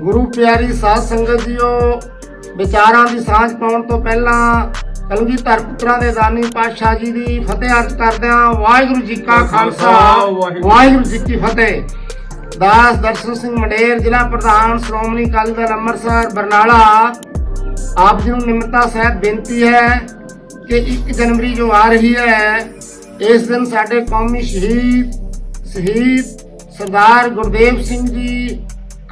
ਗੁਰੂ ਪਿਆਰੀ ਸਾਧ ਸੰਗਤ ਜੀਓ ਵਿਚਾਰਾਂ ਦੀ ਸਾਂਝ ਪਾਉਣ ਤੋਂ ਪਹਿਲਾਂ ਕਲਗੀਧਰ ਪੁੱਤਰਾਂ ਦੇ ਦਾਨੀ ਪਾਤਸ਼ਾਹ ਜੀ ਦੀ ਫਤਿਹ ਅਰਜ਼ ਕਰਦਿਆਂ ਵਾਹਿਗੁਰੂ ਜੀ ਕਾ ਖਾਲਸਾ ਵਾਹਿਗੁਰੂ ਜੀ ਕੀ ਫਤਿਹ। ਦਾਸ ਦਰਸ਼ਨ ਸਿੰਘ ਮੰਡੇਰ ਜ਼ਿਲ੍ਹਾ ਪ੍ਰਧਾਨ ਸ਼੍ਰੋਮਣੀ ਅਕਾਲੀ ਦਲ ਅੰਮ੍ਰਿਤਸਰ ਬਰਨਾਲਾ। ਆਪ ਜੀ ਨੂੰ ਨਿਮਰਤਾ ਸਹਿਤ ਬੇਨਤੀ ਹੈ ਕਿ 1 ਜਨਵਰੀ ਜੋ ਆ ਰਹੀ ਹੈ ਇਸ ਦਿਨ ਸਾਡੇ ਕੌਮੀ ਸ਼ਹੀਦ ਸ਼ਹੀਦ ਸਰਦਾਰ ਗੁਰਦੇਵ ਸਿੰਘ ਜੀ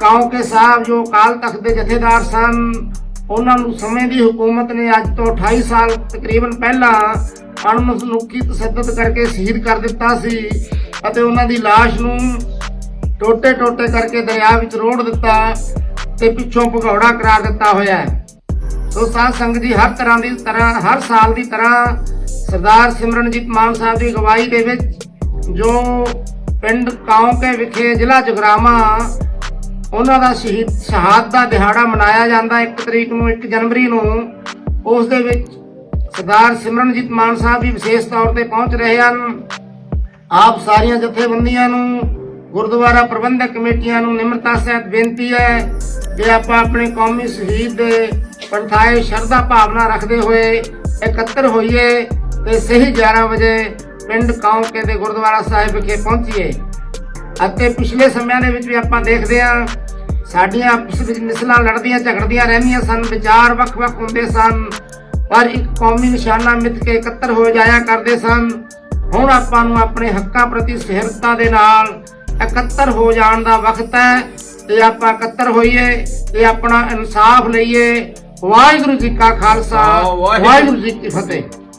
ਕਾਉਂਕੇ ਸਾਹਿਬ ਜੋ ਅਕਾਲ ਤਖਤ ਦੇ ਜਥੇਦਾਰ ਸਨ, ਉਹਨਾਂ ਨੂੰ ਸਮੇਂ ਦੀ ਹਕੂਮਤ ਨੇ ਅੱਜ ਤੋਂ 28 ਸਾਲ ਤਕਰੀਬਨ ਪਹਿਲਾਂ ਅਣਮਨੁੱਖੀ ਤਸੱਦਦ ਕਰਕੇ ਸ਼ਹੀਦ ਕਰ ਦਿੱਤਾ ਸੀ ਅਤੇ ਉਹਨਾਂ ਦੀ ਲਾਸ਼ ਨੂੰ ਟੋਟੇ ਟੋਟੇ ਕਰਕੇ ਦਰਿਆ ਵਿੱਚ ਰੋੜ ਦਿੱਤਾ ਤੇ ਪਿੱਛੋਂ ਭਗੌੜਾ ਕਰਾਰ ਦਿੱਤਾ ਹੋਇਆ ਹੈ। ਸੋ ਸਾਧ ਸੰਗਤ ਜੀ, ਹਰ ਤਰ੍ਹਾਂ ਦੀ ਤਰ੍ਹਾਂ, ਹਰ ਸਾਲ ਦੀ ਤਰ੍ਹਾਂ ਸਰਦਾਰ ਸਿਮਰਨਜੀਤ ਮਾਨ ਸਾਹਿਬ ਦੀ ਅਗਵਾਈ ਦੇ ਵਿੱਚ ਜੋ ਪਿੰਡ ਕਾਉਂਕੇ ਵਿਖੇ ਜ਼ਿਲ੍ਹਾ ਜਗਰਾਮਾ ਉਹਨਾਂ ਦਾ ਸ਼ਹੀਦ ਸ਼ਹਾਦਤ ਦਾ ਦਿਹਾੜਾ ਮਨਾਇਆ ਜਾਂਦਾ 1 ਤਰੀਕ ਨੂੰ 1 ਜਨਵਰੀ ਨੂੰ। ਉਸ ਦੇ ਵਿੱਚ ਸਰਦਾਰ ਸਿਮਰਨਜੀਤ ਮਾਨ ਸਾਹਿਬ ਵੀ ਵਿਸ਼ੇਸ਼ ਤੌਰ ਤੇ ਪਹੁੰਚ ਰਹੇ ਹਨ। ਆਪ ਸਾਰੀਆਂ ਜਥੇਬੰਦੀਆਂ ਨੂੰ, ਗੁਰਦੁਆਰਾ ਪ੍ਰਬੰਧਕ ਕਮੇਟੀਆਂ ਨੂੰ ਨਿਮਰਤਾ ਸਹਿਤ ਬੇਨਤੀ ਹੈ ਕਿ ਆਪਾਂ ਆਪਣੇ ਕੌਮੀ ਸ਼ਹੀਦ ਦੇ ਪੰਥਾਏ ਸ਼ਰਧਾ ਭਾਵਨਾ ਰੱਖਦੇ ਹੋਏ ਇਕੱਤਰ ਹੋਈਏ ਤੇ ਸਹੀ 11 ਵਜੇ ਪਿੰਡ ਕੌਂਕੇ ਦੇ ਗੁਰਦੁਆਰਾ ਸਾਹਿਬ ਵਿਖੇ ਪਹੁੰਚੀਏ। ਅਤੇ ਪਿਛਲੇ ਸਮਿਆਂ ਦੇ ਵਿੱਚ ਵੀ ਆਪਾਂ ਦੇਖਦੇ ਹਾਂ ਸਾਡੀਆਂ ਆਪਸ ਵਿੱਚ ਮਿਸਲਾਂ ਲੜਦੀਆਂ ਝਗੜਦੀਆਂ ਰਹਿੰਦੀਆਂ ਸਨ ਵਿਚਾਰ ਵੱਖ-ਵੱਖ ਹੁੰਦੇ ਸਨ ਪਰ ਇੱਕ ਕੌਮੀ ਨਿਸ਼ਾਨਾ ਮਿੱਥ ਕੇ ਇਕੱਤਰ ਹੋ ਜਾਇਆ ਕਰਦੇ ਸਨ। ਹੁਣ ਆਪਾਂ ਨੂੰ ਆਪਣੇ ਹੱਕਾਂ ਪ੍ਰਤੀ ਸਹਿਰਤਾ ਦੇ ਨਾਲ ਇਕੱਤਰ ਹੋ ਜਾਣ ਦਾ ਵਕਤ ਹੈ ਤੇ ਆਪਾਂ ਇਕੱਤਰ ਹੋਈਏ ਤੇ ਆਪਣਾ ਇਨਸਾਫ ਲਈਏ। ਵਾਹਿਗੁਰੂ ਜੀ ਕਾ ਖਾਲਸਾ ਵਾਹਿਗੁਰੂ ਜੀ ਕੀ ਫਤਿਹ।